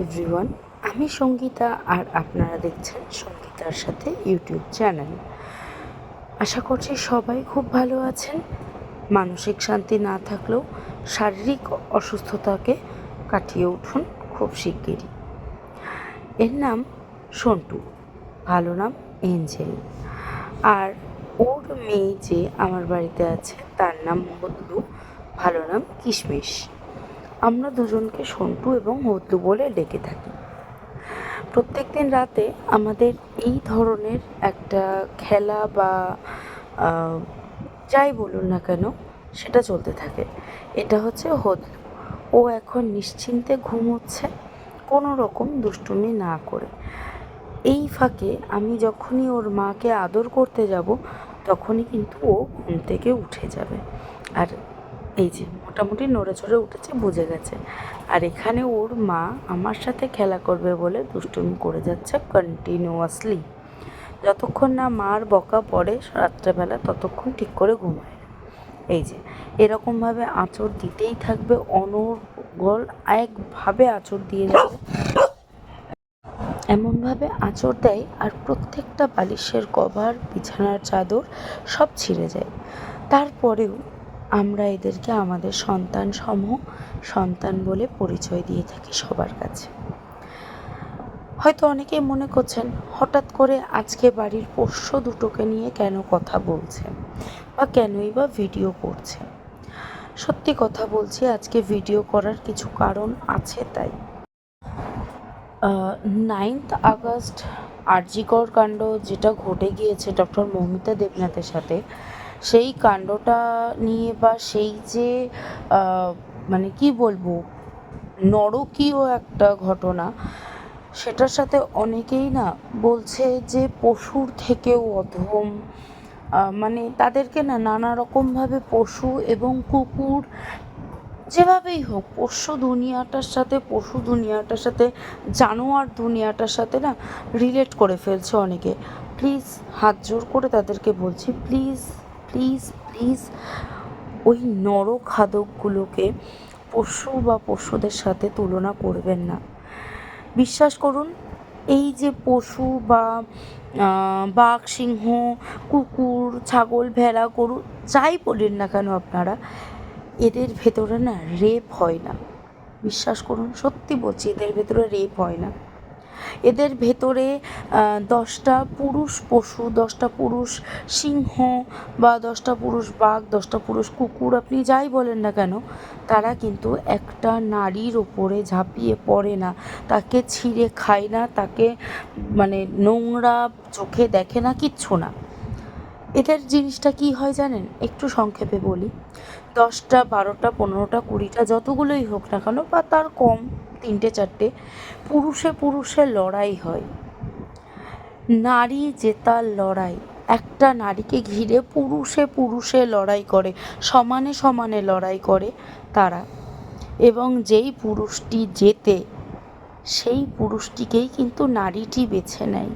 Everyone, আমি সঙ্গীতা আর আপনারা দেখছেন সঙ্গীতার সাথে ইউটিউব চ্যানেল। আশা করছি সবাই খুব ভালো আছেন। মানসিক শান্তি না থাকলেও শারীরিক অসুস্থতাকে কাটিয়ে উঠুন খুব শিগগিরই। এর নাম সন্টু, ভালো নাম এঞ্জেল। আর ওর মেয়ে যে আমার বাড়িতে আছে, তার নাম হদলু ভালো নাম কিশমিশ। আমরা দুজনকে সন্টু এবং হদলু বলে ডেকে থাকি। প্রত্যেক দিন রাতে আমাদের এই ধরনের একটা খেলা বা যাই বলুন না কেন, সেটা চলতে থাকে। এটা হচ্ছে হদলু ও এখন নিশ্চিন্তে ঘুমোচ্ছে, কোনো রকম দুষ্টুমি না করে। এই ফাঁকে আমি যখনই ওর মাকে আদর করতে যাব, তখনই কিন্তু ও ঘুম থেকে উঠে যাবে। আর এই যে, মোটামুটি নড়ে চড়ে উঠেছে, বুঝে গেছে। আর এখানে ওর মা আমার সাথে খেলা করবে বলে দুষ্টুমি করে যাচ্ছে কন্টিনিউয়াসলি যতক্ষণ না মার বকা পড়ে, রাত্রেবেলা ততক্ষণ ঠিক করে ঘুমায়। এই যে, এরকমভাবে আঁচড় দিতেই থাকবে, অনর্গল একভাবে আঁচড় দিয়ে যাবে। এমনভাবে আঁচড় দেয় আর প্রত্যেকটা বালিশের কভার, বিছানার চাদর সব ছিঁড়ে যায়। তারপরেও আমরা এদেরকে আমাদের সন্তান সমূহ সন্তান বলে পরিচয় দিয়ে থাকি সবার কাছে। হয়তো অনেকেই মনে করছেন, হঠাৎ করে আজকে বাড়ির পোষ্য দুটোকে নিয়ে কেন কথা বলছে বা কেনই বা ভিডিও করছে? সত্যি কথা বলছি, আজকে ভিডিও করার কিছু কারণ আছে তাই। নাইন্থ আগস্ট আরজিকর কাণ্ড যেটা ঘটে গিয়েছে ডক্টর মৌমিতা দেবনাথের সাথে সেই কাণ্ডটা নিয়ে বা সেই যে মানে কি বলব, নরকীয় একটা ঘটনা, সেটার সাথে অনেকেই না বলছে যে পশুর থেকেও অধম। মানে তাদেরকে না নানা রকমভাবে পশু এবং কুকুর যেভাবেই হোক, পোষ্য দুনিয়াটার সাথে, পশু দুনিয়াটার সাথে, জানোয়ার দুনিয়াটার সাথে না রিলেট করে ফেলছে অনেকে। প্লিজ হাত জোর করে তাদেরকে বলছি প্লিজ প্লিজ প্লিজ ওই নরখাদকগুলোকে পশু বা পশুদের সাথে তুলনা করবেন না। বিশ্বাস করুন, এই যে পশু বা বাঘ, সিংহ, কুকুর, ছাগল, ভেড়া, গরু, যাই বলেন না কেন আপনারা, এদের ভেতরে না রেপ হয় না। বিশ্বাস করুন, সত্যি বলছি, এদের ভেতরে রেপ হয় না। এদের ভেতরে দশটা পুরুষ পশু, দশটা পুরুষ সিংহ বা দশটা পুরুষ বাঘ, দশটা পুরুষ কুকুর, আপনি যাই বলেন না কেন, তারা কিন্তু একটা নারীর ওপরে ঝাঁপিয়ে পড়ে না। তাকে ছিঁড়ে খায় না, তাকে মানে নোংরা চোখে দেখে না, কিচ্ছু না। এদের জিনিসটা কি হয় জানেন? একটু সংক্ষেপে বলি। দশটা, বারোটা, পনেরোটা, কুড়িটা, যতগুলোই হোক না কেন বা তার কম, তিনটে, চারটে, পুরুষে পুরুষে লড়াই হয়। নারী জেতার লড়াই। একটা নারীকে ঘিরে পুরুষে পুরুষে লড়াই করে, সমানে সমানে লড়াই করে তারা। এবং যেই পুরুষটি জেতে, সেই পুরুষটিকেই কিন্তু নারীটি বেছে নেয়।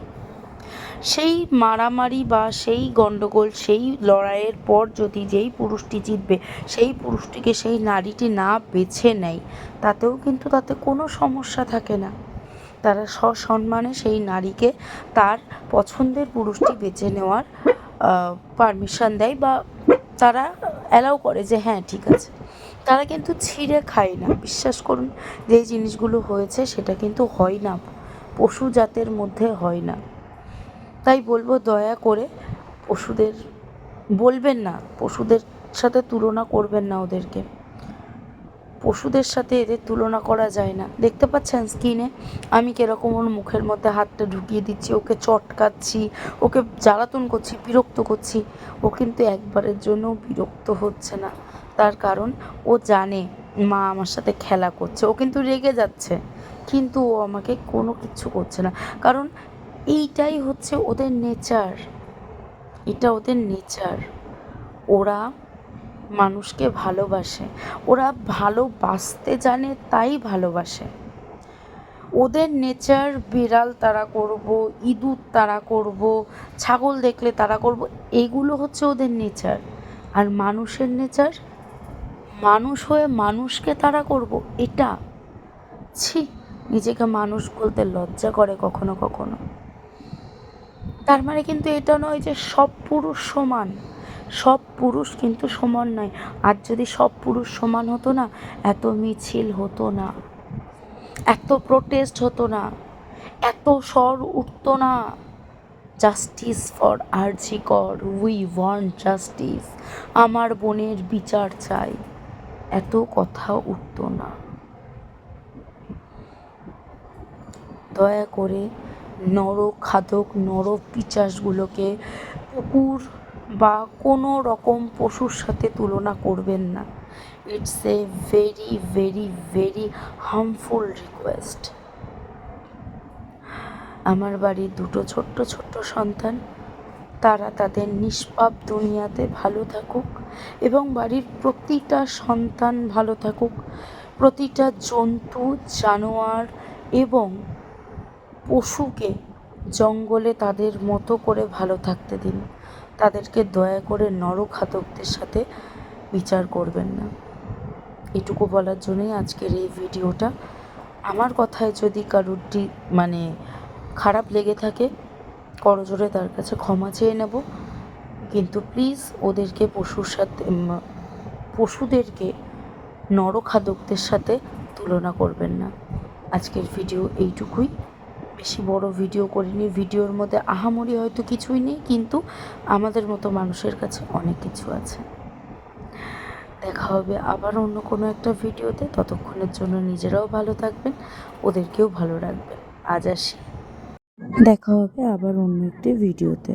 সেই মারামারি বা সেই গণ্ডগোল সেই লড়াইয়ের পর যদি যেই পুরুষটি জিতবে, সেই পুরুষটিকে সেই নারীটি না বেছে নেয়, তাতেও কিন্তু তাতে কোনো সমস্যা থাকে না। তারা সসম্মানে সেই নারীকে তার পছন্দের পুরুষটি বেছে নেওয়ার পারমিশন দেয় বা তারা অ্যালাউ করে যে হ্যাঁ ঠিক আছে। তারা কিন্তু ছিঁড়ে খায় না। বিশ্বাস করুন যে জিনিসগুলো হয়েছে সেটা কিন্তু হয় না। পশু জাতের মধ্যে হয় না। তাই বলব দয়া করে পশুদের, বলবেন না, পশুদের সাথে তুলনা করবেন না ওদেরকে। পশুদের সাথে এদের তুলনা করা যায় না। দেখতে পাচ্ছেন স্কিনে আমি কীরকম ওর মুখের মধ্যে হাতটা ঢুকিয়ে দিচ্ছি, ওকে চটকাচ্ছি, ওকে জ্বালাতন করছি, বিরক্ত করছি। ও কিন্তু একবারের জন্য বিরক্ত হচ্ছে না। তার কারণ ও জানে, মা আমার সাথে খেলা করছে। ও কিন্তু রেগে যাচ্ছে, কিন্তু ও আমাকে কোনো কিছু করছে না। কারণ এইটাই হচ্ছে ওদের নেচার। এটা ওদের নেচার। ওরা মানুষকে ভালোবাসে। ওরা ভালোবাসতে জানে, তাই ভালোবাসে। ওদের নেচার বিড়াল তারা করব, ইঁদুর তারা করব, ছাগল দেখলে তারা করব, এগুলো হচ্ছে ওদের নেচার। আর মানুষের নেচার? মানুষ হয়ে মানুষকে তারা করব, এটা। ছি, নিজেকে মানুষ বলতে লজ্জা করে কখনো কখনো। তার মানে কিন্তু এটা নয় যে সব পুরুষ সমান। সব পুরুষ কিন্তু সমান নয়। আর যদি সব পুরুষ সমান হতো না, এত মিছিল হতো না, এত প্রোটেস্ট হতো না, এত স্বর উঠতো না। জাস্টিস ফর আরজি কর উই ওয়ান্ট জাস্টিস আমার বোনের বিচার চাই। এত কথা উঠতো না। দয়া করে নর খাদক, নর পিচাসগুলোকে কুকুর বা কোনো রকম পশুর সাথে তুলনা করবেন না। It's a very very very harmful request আমার বাড়ির দুটো ছোট্ট ছোট্ট সন্তান, তারা তাদের নিষ্পাপ দুনিয়াতে ভালো থাকুক এবং বাড়ির প্রতিটা সন্তান ভালো থাকুক। প্রতিটা জন্তু, জানোয়ার এবং পশুকে জঙ্গলে তাদের মতো করে ভালো থাকতে দিন। তাদেরকে দয়া করে নরখাতকদের সাথে বিচার করবেন না। এটুকু বলার জন্যই আজকের এই ভিডিওটা। আমার কথায় যদি কারুর মানে খারাপ লেগে থাকে করজোরে তার কাছে ক্ষমা চেয়ে নেব। কিন্তু প্লিজ ওদেরকে পশুর সাথে পশুদেরকে নরখাদকদের সাথে তুলনা করবেন না। আজকের ভিডিও এইটুকুই। বেশি বড় ভিডিও করিনি। ভিডিওর মধ্যে আহামরি হয়তো কিছুই নেই, কিন্তু আমাদের মতো মানুষের কাছে অনেক কিছু আছে। দেখা হবে আবার অন্য কোনো একটা ভিডিওতে ততক্ষণের জন্য নিজেরাও ভালো থাকবেন, ওদেরকেও ভালো রাখবেন। আজ আসি। দেখা হবে আবার অন্য একটি ভিডিওতে